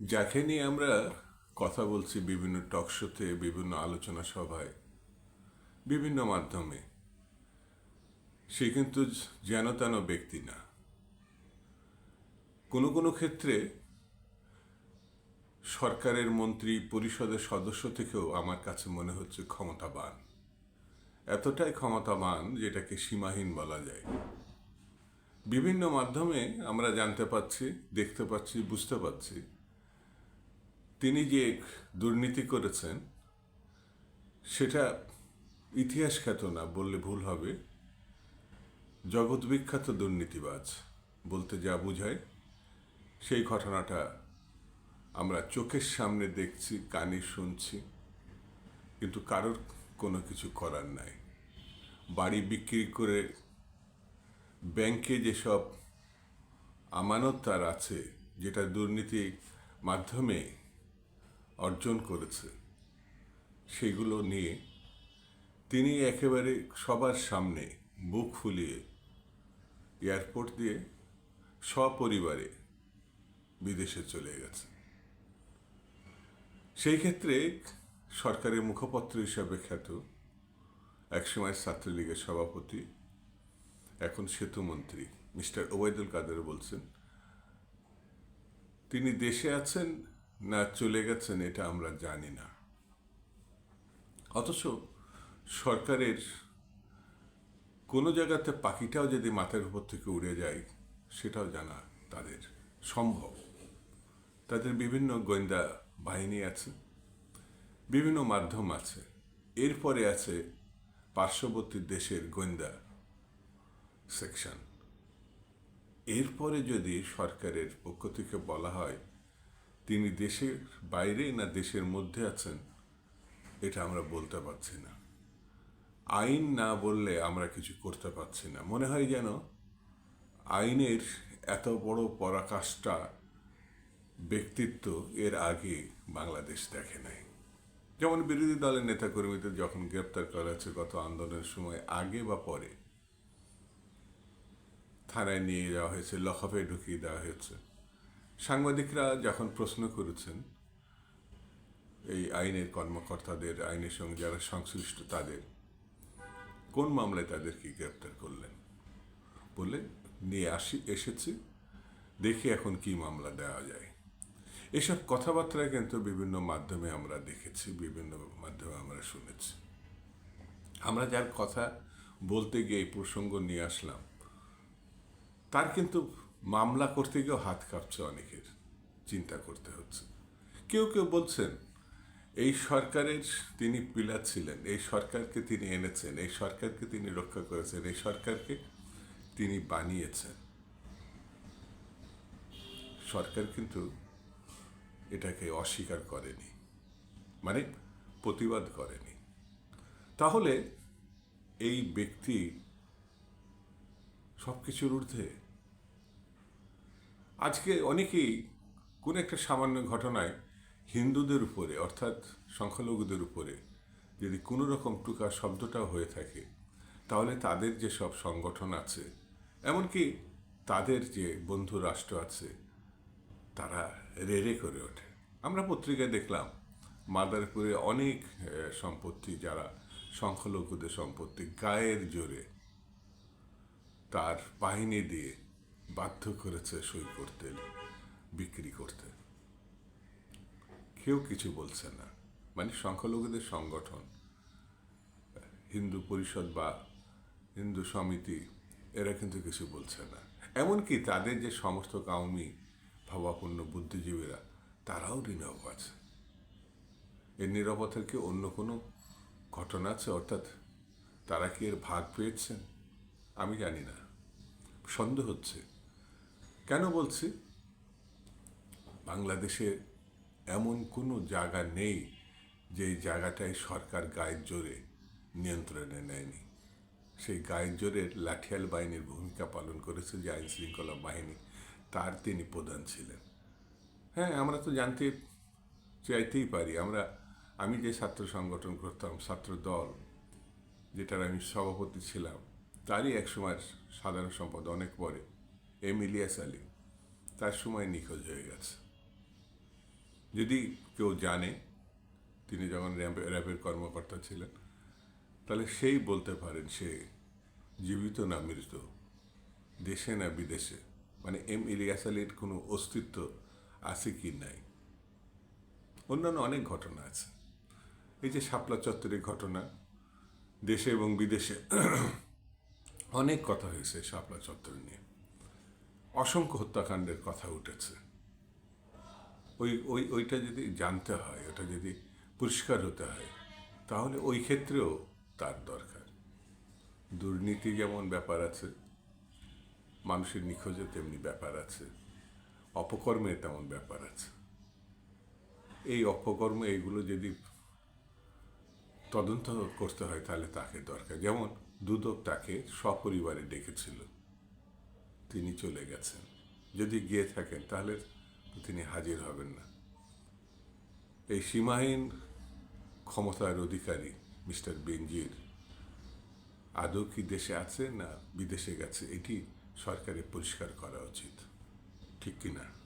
যাকে নিয়ে আমরা কথা বলছি বিভিন্ন টক শোতে বিভিন্ন আলোচনা সভায়, বিভিন্ন মাধ্যমে, সে কিন্তু যেন তেন ব্যক্তি না। কোনো কোনো ক্ষেত্রে সরকারের মন্ত্রী, পরিষদের সদস্য থেকেও আমার কাছে মনে হচ্ছে ক্ষমতাবান। এতটাই ক্ষমতাবান যেটাকে সীমাহীন বলা যায়। বিভিন্ন মাধ্যমে আমরা জানতে পাচ্ছি, দেখতে পাচ্ছি, বুঝতে পাচ্ছি তিনি যে দুর্নীতি করেছেন, সেটা ইতিহাস খ্যাত না, বললে ভুল হবে। জগৎ বিখ্যাত দুর্নীতিবাজ, বলতে যা বোঝায়, সেই ঘটনাটা আমরা চোখের সামনে দেখছি, কানে শুনছি, কিন্তু কারোর কোনো কিছু করার নাই। বাড়ি বিক্রি করে ব্যাংকে যেসব আমানত তার আছে, যেটা দুর্নীতি মাধ্যমে অর্জন করেছে। সেগুলো নিয়ে তিনি একেবারে সবার সামনে বুক ফুলিয়ে এয়ারপোর্ট দিয়ে সপরিবারে বিদেশে চলে গেছে। সেই ক্ষেত্রে সরকারের মুখপত্র হিসাবে খ্যাত একসময় ছাত্রলীগের সভাপতি, এখন সেতুমন্ত্রী মিস্টার ওবায়দুল কাদের বলছেন, তিনি দেশে আছেন না চলে গেছেন এটা আমরা জানি না। অথচ সরকারের কোনো জায়গাতে পাখিটাও যদি মাথার উপর থেকে উড়ে যায়, সেটাও জানা তাদের সম্ভব। তাদের বিভিন্ন গোয়েন্দা বাহিনী আছে, বিভিন্ন মাধ্যম আছে। এরপরে আছে পার্শ্ববর্তী দেশের গোয়েন্দা সেকশন। এরপরে যদি সরকারের পক্ষ থেকে বলা হয় তিনি দেশের বাইরে না দেশের মধ্যে আছেন? এটা আমরা বলতে পারছি না। আইন না বললে আমরা কিছু করতে পারছি না। মনে হয় যেন আইনের এত বড় পরাকাষ্ঠা ব্যক্তিত্ব এর আগে বাংলাদেশ দেখে নাই। যেমন বিরোধী দলের নেতাকর্মীদের যখন গ্রেপ্তার করা হচ্ছে গত আন্দোলনের সময় আগে বা পরে, থানায় নিয়ে যাওয়া হয়েছে লকআপে ঢুকিয়ে দেওয়া হয়েছে। সাংবাদিকরা যখন প্রশ্ন করেছেন, এই আইনের কর্মকর্তাদের, আইনের সঙ্গে যারা সংশ্লিষ্ট তাদের, কোন মামলায় তাদেরকে গ্রেপ্তার করলেন? বলে নিয়ে আসি, এসেছি, দেখি এখন কি মামলা দেওয়া যায়। এসব কথাবার্তা কিন্তু বিভিন্ন মাধ্যমে আমরা দেখেছি, বিভিন্ন মাধ্যমে আমরা শুনেছি। আমরা যার কথা বলতে গিয়ে এই প্রসঙ্গ নিয়ে আসলাম, তার কিন্তু মামলা করতে গিয়েও হাত কাঁপছে অনেকের, চিন্তা করতে হচ্ছে। কেউ কেউ বলছেন, এই সরকারের তিনি পিলার ছিলেন, এই সরকারকে তিনি এনেছেন, এই সরকারকে তিনি রক্ষা করেছেন, এই সরকারকে তিনি বানিয়েছেন। সরকার কিন্তু এটাকে অস্বীকার করেনি মানে প্রতিবাদ করেনি। তাহলে এই ব্যক্তি সব কিছুর ঊর্ধ্বে আজকে অনেকেই কোন একটা সামান্য ঘটনায় হিন্দুদের উপরে, অর্থাৎ সংখ্যালঘুদের উপরে যদি কোনো রকম টুকা শব্দটাও হয়ে থাকে, তাহলে তাদের যে সব সংগঠন আছে, এমনকি তাদের যে বন্ধু রাষ্ট্র আছে, তারা রেড়ে করে ওঠে। আমরা পত্রিকায় দেখলাম, মাদারপুরে অনেক সম্পত্তি, যারা সংখ্যালঘুদের সম্পত্তি গায়ের জোরে তার বাহিনী দিয়ে বাধ্য করেছে সই করতে, বিক্রি করতে। কেউ কিছু বলছে না। মানে সংখ্যালঘুদের সংগঠন, হিন্দু পরিষদ বা হিন্দু সমিতি, এরা কিন্তু কিছু বলছে না। এমনকি তাদের যে সমস্ত কাউমি, ভাবাপন্ন বুদ্ধিজীবীরা, তারাও নীরব আছে। এর নিরাপত্তার কি অন্য কোনো ঘটনা আছে? অর্থাৎ তারা কি এর ভাগ পেয়েছেন? আমি জানি না। সন্দেহ হচ্ছে। কেন বলছি? বাংলাদেশে এমন কোনো জায়গা নেই যে জায়গাটায় সরকার গায়ের জোরে নিয়ন্ত্রণে নেয়নি। সেই গায়ের জোরের লাঠিয়াল বাহিনীর ভূমিকা পালন করেছে যে আইন শৃঙ্খলা বাহিনী, তার তিনি প্রধান ছিলেন। হ্যাঁ আমরা তো জানতে চাইতেই পারি। আমরা, আমি যে ছাত্র সংগঠন করতাম, ছাত্র দল, যেটার আমি সভাপতি ছিলাম, তারই এক সময় সাধারণ সম্পদ অনেক পরে। এম ইলিয়াস তার সময় নিখোঁজ হয়ে গেছে। যদি কেউ জানে, তিনি যখন র্যাব- র্যাবের কর্মকর্তা ছিলেন, তাহলে সেই বলতে পারেন সে জীবিত না মৃত, দেশে না বিদেশে। মানে এম ইলিয়াস আলীর কোনো অস্তিত্ব আছে কি নাই? অন্যান্য অনেক ঘটনা আছে। এই যে শাপলা চত্বরের ঘটনা, দেশে এবং বিদেশে অনেক কথা হয়েছে শাপলা চত্বর নিয়ে। অসংখ্য হত্যাকাণ্ডের কথা উঠেছে। ওই ওই, ওইটা যদি জানতে হয়, ওটা যদি পরিষ্কার হতে হয়, তাহলে ওই ক্ষেত্রেও তার দরকার। দুর্নীতি যেমন ব্যাপার আছে, মানুষের নিখোঁজে তেমনি ব্যাপার আছে, অপকর্মে তেমন ব্যাপার আছে। এই অপকর্ম এইগুলো যদি তদন্ত করতে হয়, তাহলে তাকে দরকার। যেমন দুদক তাকে সপরিবারে ডেকেছিল। তিনি চলে গেছেন। যদি গিয়ে থাকেন, তাহলে তিনি হাজির হবেন না। এই সীমাহীন ক্ষমতার অধিকারী মিস্টার বেঞ্জির আদৌ কি দেশে আছে না বিদেশে গেছে, এটি সরকারের পরিষ্কার করা উচিত। ঠিক কিনা?